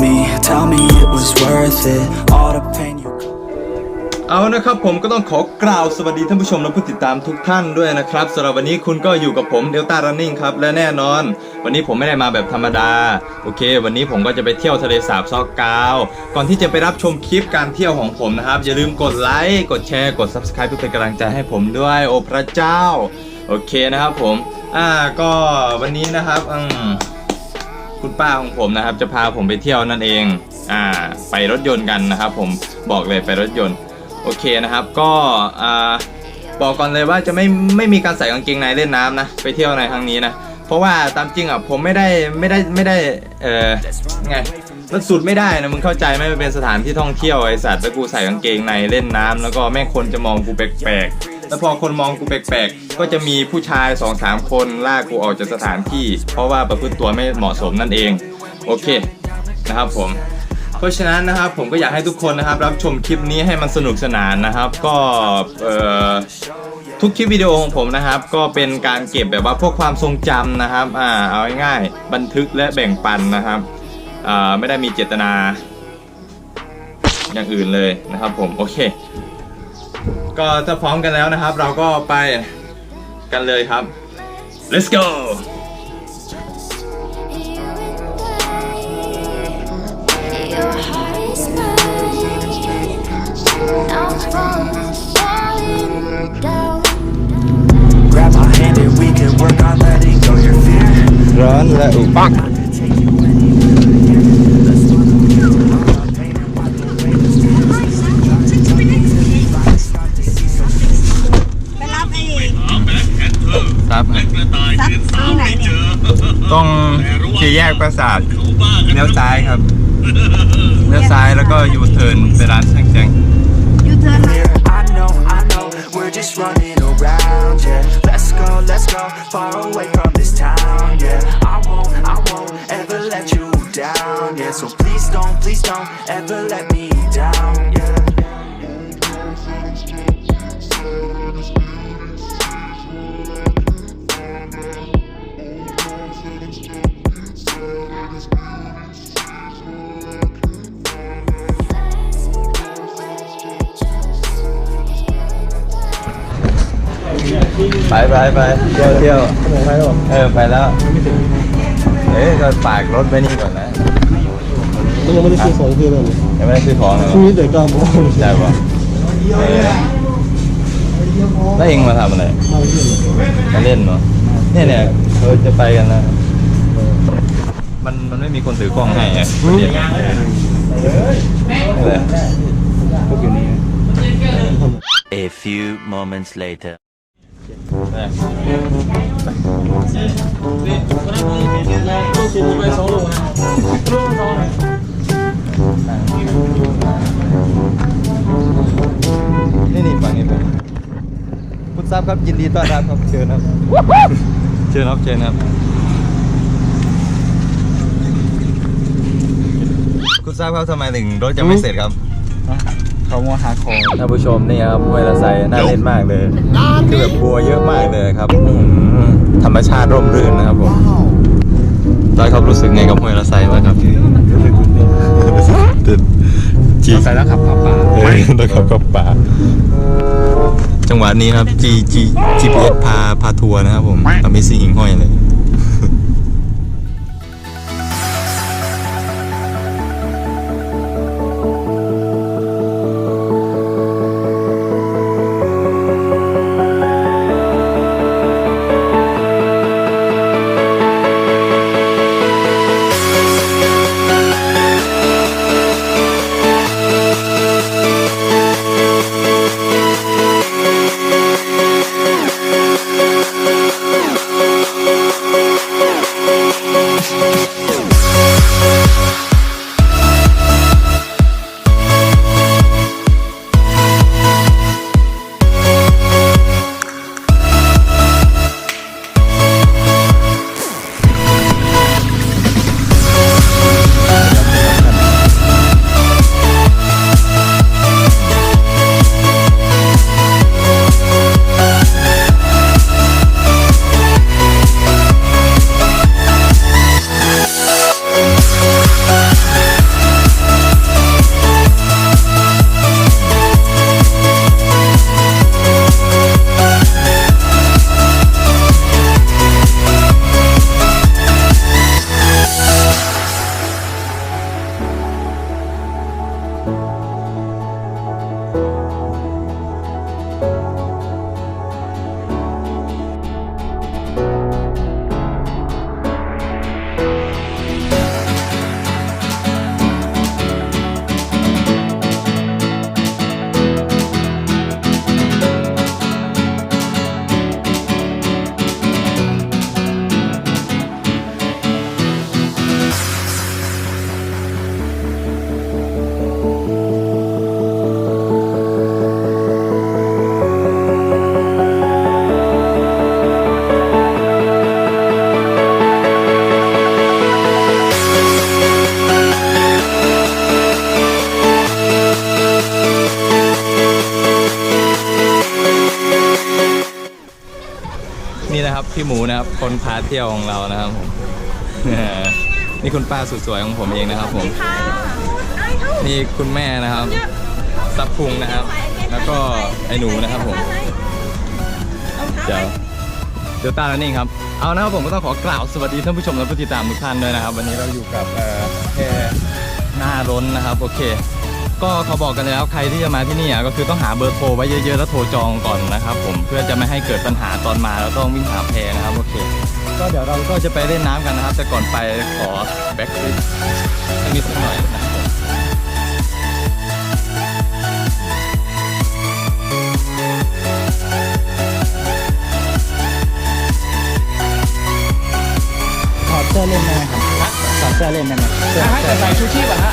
me. Tell me it was worth it. All the pain you เอานะครับผมก็ต้องขอกล่าวสวัสดีท่านผู้ชมและผู้ติดตามทุกท่านด้วยนะครับสำหรับวันนี้คุณก็อยู่กับผมเดลต้ารันนิ่งครับ และแน่นอน วันนี้ผมไม่ได้มาแบบธรรมดา โอเค วันนี้ผมก็จะไปเที่ยวทะเลสาบซอกกาว ก่อนที่จะไปรับชมคลิปการเที่ยวของผมนะครับ อย่าลืมกดไลค์กดแชร์กด subscribe เพื่อเป็นกำลังใจให้ผมด้วยโอ้พระเจ้า โอเคนะครับผม อ่าก็วันนี้นะครับอืม คุณป้าของผมนะครับ จะพาผมไปเที่ยวนั่นเองอ่าไปรถยนต์กันนะครับ ผมบอกเลยไปรถยนต์โอเคนะครับ ก็อ่าบอกก่อนเลยว่าจะไม่ไม่มีการใส่กางเกงในเล่นน้ำนะไปเที่ยวในครั้งนี้นะเพราะว่าตามจริงอะผมไม่ได้ไม่ได้ไม่ได้เออไงมันสุดไม่ได้นะมึงเข้าใจไหมมันเป็นสถานที่ท่องเที่ยวไอสัตว์แล้วกูใส่กางเกงในเล่นน้ำแล้วก็แม่คนจะมองกูแปลกๆ แล้วพอคนมองกูแปลกๆ ก็จะมีผู้ชาย2องสามคนลากกูออกจากสถานที่ เพราะว่าประพฤติตัวไม่เหมาะสมนั่นเอง โอเคนะครับผม เพราะฉะนั้นนะครับผมก็อยากให้ทุกคนนะครับ รับชมคลิปนี้ให้มันสนุกสนานนะครับ ก็เอ่อทุกคลิปวิดีโอของผมนะครับ ก็เป็นการเก็บแบบว่าพวกความทรงจำนะครับอ่าเอาง่ายๆบันทึกและแบ่งปันนะครับอ่าไม่ได้มีเจตนาอย่างอื่นเลยนะครับผมโอเค ก็ถ้าพร้อมกันแล้วนะครับ เราก็ไปกันเลยครับ let's go Your heart is mine. I'm falling, falling down. grab my hand and we can work on letting go your fear. ร้อนและอุปัก ปราสาทเลี้ยวซ้ายครับเลี้ยวซ้ายแล้วก็ยูเทิร์นไปร้านช่างแจง ยูเทิร์นมา here. I know, I know, we're just running around, yeah. Let's go, let's go, far away from this town, yeah. I won't, I won't ever let you down, yeah. So please don't, please don't ever let me down, yeah. ไปไปไปเที่ยวเที่ยวไปหรอเออไปแล้วเอ้ยก็ฝากรถไว้นี่ก่อนนะมันยังไม่ได้ซื้อของคืออะไรเลยยังไม่ได้ซื้อของเลยพรุ่งนี้เดี๋ยวเก้าโมงใช่ปะเออแล้วเองมาทำอะไรมาเที่ยวเลยมาเล่นเนาะเนี่ยเนี่ยเขาจะไปกันนะมันมันไม่มีคนถือกล้องให้ไงประเด็นนี่แหละพวกอยู่นี่ A few moments later. นี่นี่ฟังนี่ไปคุณทราบครับยินดีต้อนรับครับเชิญครับ เชิญครับเชิญครับคุณทราบครับทำไมถึงรถยังไม่เสร็จครับ เขามาหาของท่านผู้ชมนี่ครับห้วยละไซน่าเล่นมากเลยคือแบบบัวเยอะมากเลยครับอื้อหือธรรมชาติร่มรื่นนะครับผมตอนครับรู้สึกไงกับห้วยละไซบ้างครับตื่นจีใส่แล้วขับเข้าป่าเออแล้วครับก็ป่าจังหวะนี้ครับ G G GPS พาพาทัวร์นะครับผม Amazing หิงห้อยเลย พี่หมูนะครับ คนพาเที่ยวของเรานะครับผมนี่คุณป้าสุดสวยของผมเองนะครับผมนี่คุณแม่นะครับซับพุงนะครับ แล้วก็ไอ้หนูนะครับผมเดี๋ยวเดี๋ยวตาแล้วนี่ครับเอานะครับผมก็ต้องขอกล่าวสวัสดีท่านผู้ชมและผู้ติดตามทุกท่านด้วยนะครับ วันนี้เราอยู่กับเอ่อแค่หน้าร้นนะครับ โอเค ก็เขาบอกกันแล้วใครที่จะมาที่นี่อะก็คือต้องหาเบอร์โทรไว้เยอะๆแล้วโทรจองก่อนนะครับ ผมเพื่อจะไม่ให้เกิดปัญหาตอนมาแล้วต้องวิ่งหาแพนะครับโอเค ก็เดี๋ยวเราก็จะไปเล่นน้ำกันนะครับ แต่ก่อนไปขอแบ็กฟลิปสักนิดสักหน่อยนะครับผมถอดเสื้อเล่นได้ไหมครับถอดเสื้อเล่นได้ไหมเสื้อให้ใส่ชูชีพอะฮะ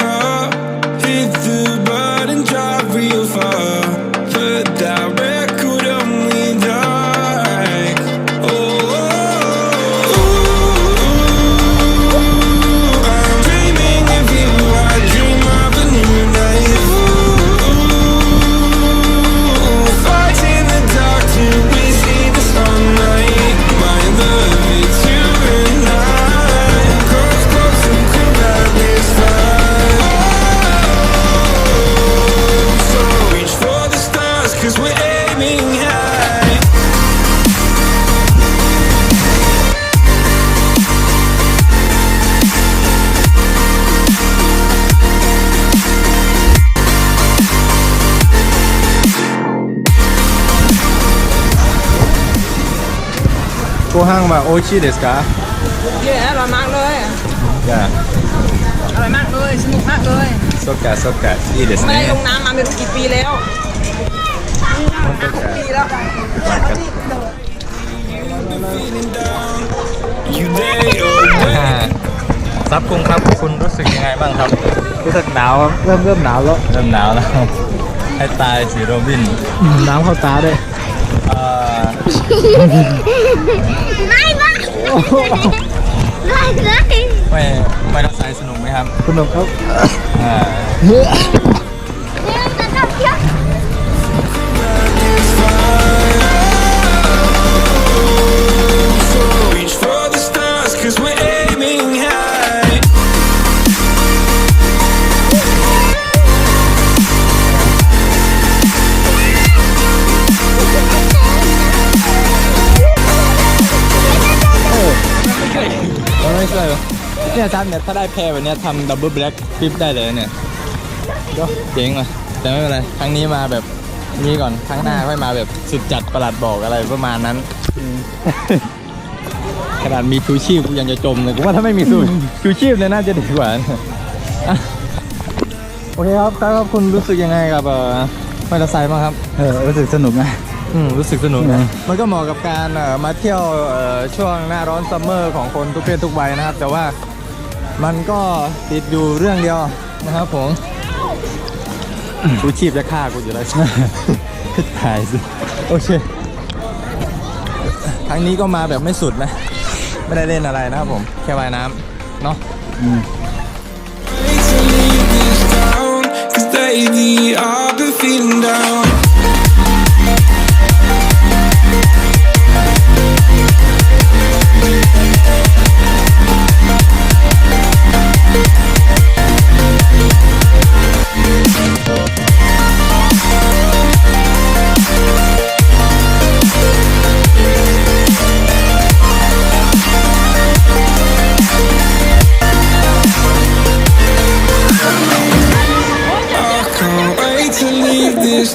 aiming. Cô hàng mà Oichi desu ka? Yeah, là mạng rồi. Yeah. Là mạng rồi, xin mục mạng rồi. มาไม่รู้กี่ปีแล้วปีแล้ว You day or อ่าซับคุงครับคุณรู้สึกยังไงบ้างครับ รู้สึกหนาวครับเริ่มเริ่มหนาวแล้วเริ่มหนาวแล้ว ให้ตายสีโรบินอืมน้ำเข้าตาด้วยเอ่อไม่ไม่ไม่เลยไม่ไม่รับสายสนุกไหมครับ คุณหนุ่มครับ อ่า เหรอเนี่ยทำเนี่ยถ้าได้แพรแบบเนี้ยทำดับเบิลแบล็กฟลิปได้เลยเนี่ยก็เจ๋งอะแต่ไม่เป็นไรครั้งนี้มาแบบนี้ก่อนครั้งหน้าค่อยมาแบบสุดจัดประหลัดบอกอะไรประมาณนั้น ขนาดมีชูชีพกูยังจะจมเลยกูว่าถ้าไม่มีชูชูชีพเนี่ยน่าจะดีกว่าอะโอเคครับครับคุณรู้สึกยังไงกับเอ่อมอเตอร์ไซค์บ้างครับเออรู้สึกสนุกนะอืมรู้สึกสนุกอืนะมมันก็เหมาะกับการเอ่อมาเที่ยวเอ่อช่วงหน้าร้อนซัมเมอร์ของคนทุกเพศทุกวัยนะครับ แต่ว่า มันก็ติดอยู่เรื่องเดียวนะครับผมชูชีพจะฆ่ากูอยู่แล้วถ่ายสิโอเค ครั้งนี้ก็มาแบบไม่สุดนะ ไม่ได้เล่นอะไรนะครับผม แค่ว่ายน้ำเนาะ Wait to leave this town, cause lately I've been feeling down.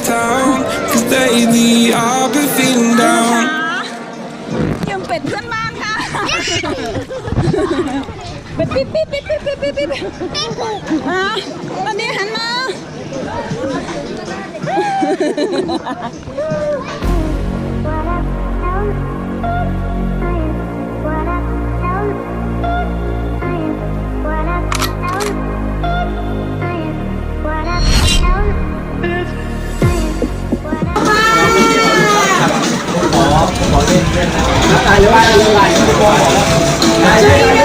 Town, cause lately I've been feeling down. ยังเป็ดเพื่อนบ้านค่ะเป็ดปิ๊บปิ๊บปิ๊บปิ๊บปิ๊บปิ๊บปิ๊ บอะตอนนี้หันมาอ่า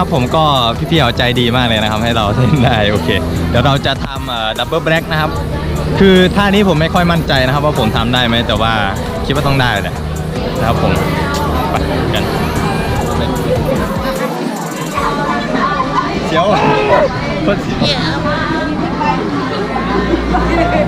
นะครับผมก็พี่ๆเอาใจดีมากเลยนะครับ ให้เราเล่นได้โอเค เดี๋ยวเราจะทำดับเบิลแบล็กนะครับ คือท่านี้ผมไม่ค่อยมั่นใจนะครับ ว่าผมทำได้ไหมแต่ว่าคิดว่าต้องได้แหละนะครับผมไปกันเสียวอะโคตรเสียวแต่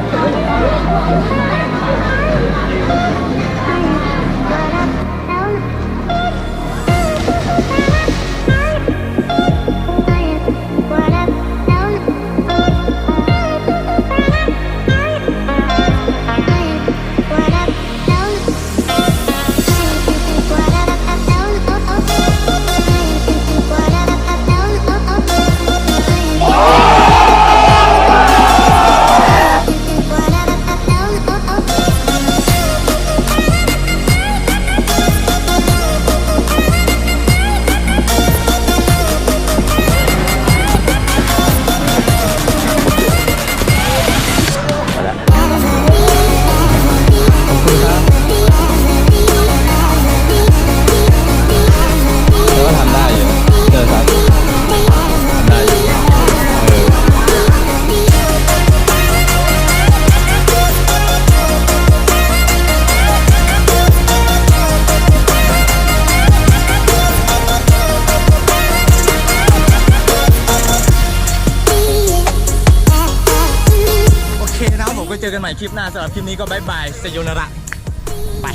คลิปหน้าสำหรับคลิปนี้ก็บายบายสยนาระ ไป